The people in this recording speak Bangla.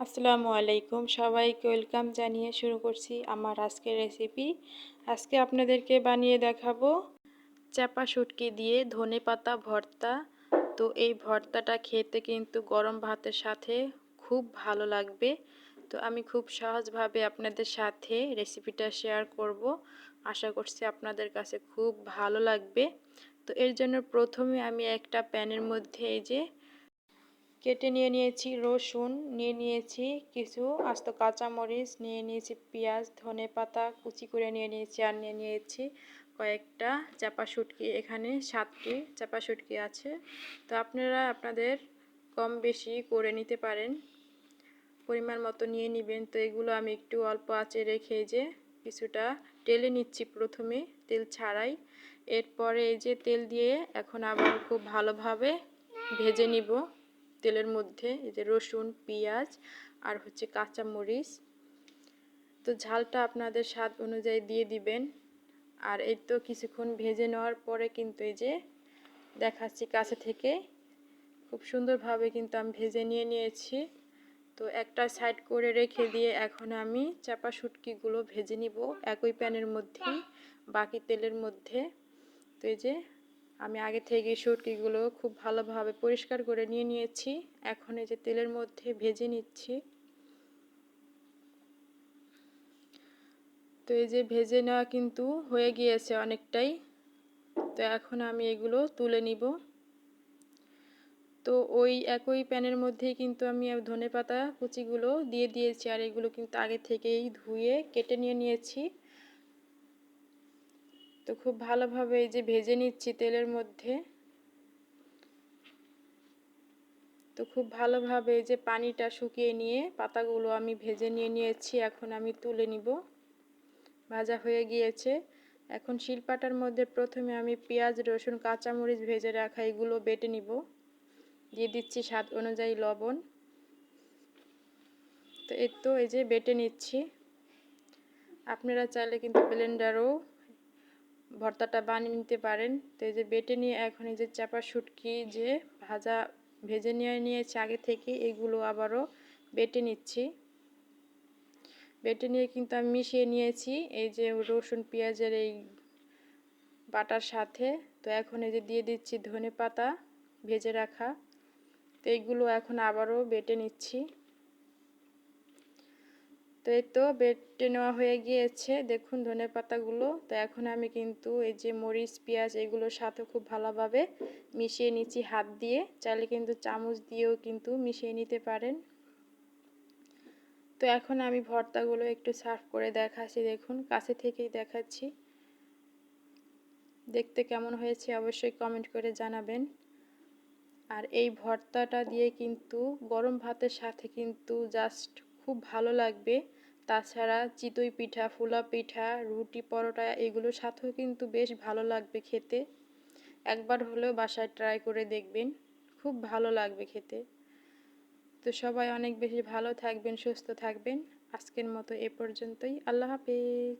আসসালামু আলাইকুম। সবাইকে ওয়েলকাম জানিয়ে শুরু করছি আমার আজকের রেসিপি। আজকে আপনাদেরকে বানিয়ে দেখাবো চাপা শুটকি দিয়ে ধনে পাতা ভর্তা। তো এই ভর্তাটা খেতে কিন্তু গরম ভাতের সাথে খুব ভালো লাগবে। তো আমি খুব সহজভাবে আপনাদের সাথে রেসিপিটা শেয়ার করব। আশা করছি আপনাদের কাছে খুব ভালো লাগবে। তো এর জন্য প্রথমে আমি একটা প্যানের মধ্যে এই যে কেটে নিয়ে নিয়েছি রসুন, নিয়ে নিয়েছি কিছু আস্ত কাঁচামরিচ, নিয়ে নিয়েছি পেঁয়াজ, ধনে পাতা, কুচি করে নিয়ে নিয়েছি আর নিয়ে নিয়েছি কয়েকটা চাপা শুটকি। এখানে সাতটি চাপা শুটকি আছে। তো আপনারা আপনাদের কম বেশি করে নিতে পারেন। পরিমাণ মতো নিয়ে নেবেন। তো এগুলো আমি একটু অল্প আঁচে রেখে যে কিছুটা টেলে নিচ্ছি প্রথমে, তেল ছাড়াই। এরপরে এই যে তেল দিয়ে এখন আবার খুব ভালোভাবে ভেজে নিব। তেলের মধ্যে এই যে রসুন, পেঁয়াজ আর হচ্ছে কাঁচা মরিচ তো ঝালটা আপনাদের স্বাদ অনুযায়ী দিয়ে দিবেন। আর এই তো কিছুক্ষণ ভেজে নেওয়ার পরে কিন্তু এই যে দেখাচ্ছি কাছে থেকে। খুব সুন্দরভাবে কিন্তু আমি ভেজে নিয়ে নিয়েছি। তো একটা সাইড করে রেখে দিয়ে এখন আমি চাপা শুটকিগুলো ভেজে নিব একই প্যানের মধ্যেই, বাকি তেলের মধ্যে। তো এই যে আমি আগে থেকে শুটকিগুলো খুব ভালোভাবে পরিষ্কার করে নিয়ে নিয়েছি। এখন এই যে তেলের মধ্যে ভেজে নিচ্ছি। তো এই যে ভেজে নেওয়া কিন্তু হয়ে গিয়েছে অনেকটাই। তো এখন আমি এগুলো তুলে নিব। তো ওই একই প্যানের মধ্যেই কিন্তু আমি ধনে পাতা কুচিগুলো দিয়ে দিয়েছি আর এগুলো কিন্তু আগে থেকেই ধুয়ে কেটে নিয়ে নিয়েছি। তো খুব ভালোভাবে এই যে ভেজে নিচ্ছি তেলের মধ্যে। তো খুব ভালোভাবে এই যে পানিটা শুকিয়ে নিয়ে পাতাগুলো আমি ভেজে নিয়ে নিয়েছি, এখন আমি তুলে নিব। ভাজা হয়ে গিয়েছে। এখন শিলপাটার মধ্যে প্রথমে আমি পেঁয়াজ, রসুন, কাঁচামরিচ ভেজে রাখা এগুলো বেটে নিব। দিয়ে দিচ্ছি স্বাদ অনুযায়ী লবণ। তো এর তো এই যে বেটে নিচ্ছি। আপনারা চাইলে কিন্তু ব্লেন্ডারও ভর্তাটা বানিয়ে নিতে পারেন। তো এই যে বেটে নিয়ে এখন এই যে চাপা শুটকি যে ভাজা ভেজে নিয়ে নিয়েছি আগে থেকে, এগুলো আবারও বেটে নিচ্ছি। বেটে নিয়ে কিন্তু আমি মিশিয়ে নিয়েছি এই যে রসুন, পেঁয়াজের এই বাটার সাথে। তো এখন এই যে দিয়ে দিচ্ছি ধনে পাতা ভেজে রাখা। তো এইগুলো এখন আবারও বেটে নিচ্ছি। তো এই তো বেটে নেওয়া হয়ে গিয়েছে। দেখুন ধনে পাতাগুলো। তো এখন আমি কিন্তু এই যে মরিচ, পেঁয়াজ এগুলোর সাথে খুব ভালোভাবে মিশিয়ে নিচ্ছি হাত দিয়ে। চাইলে কিন্তু চামচ দিয়েও কিন্তু মিশিয়ে নিতে পারেন। তো এখন আমি ভর্তাগুলো একটু সার্ভ করে দেখাচ্ছি। দেখুন, কাছে থেকেই দেখাচ্ছি। দেখতে কেমন হয়েছে অবশ্যই কমেন্ট করে জানাবেন। আর এই ভর্তাটা দিয়ে কিন্তু গরম ভাতের সাথে কিন্তু জাস্ট খুব ভালো লাগবে। তাছাড়া চিতই পিঠা, ফুলা পিঠা, রুটি, পরোটা এগুলোর সাথেও কিন্তু বেশ ভালো লাগবে খেতে। একবার হলেও বাসায় ট্রাই করে দেখবেন। খুব ভালো লাগবে খেতে। তো সবাই অনেক বেশি ভালো থাকবেন, সুস্থ থাকবেন। আজকের মতো এ পর্যন্তই। আল্লাহ হাফিজ।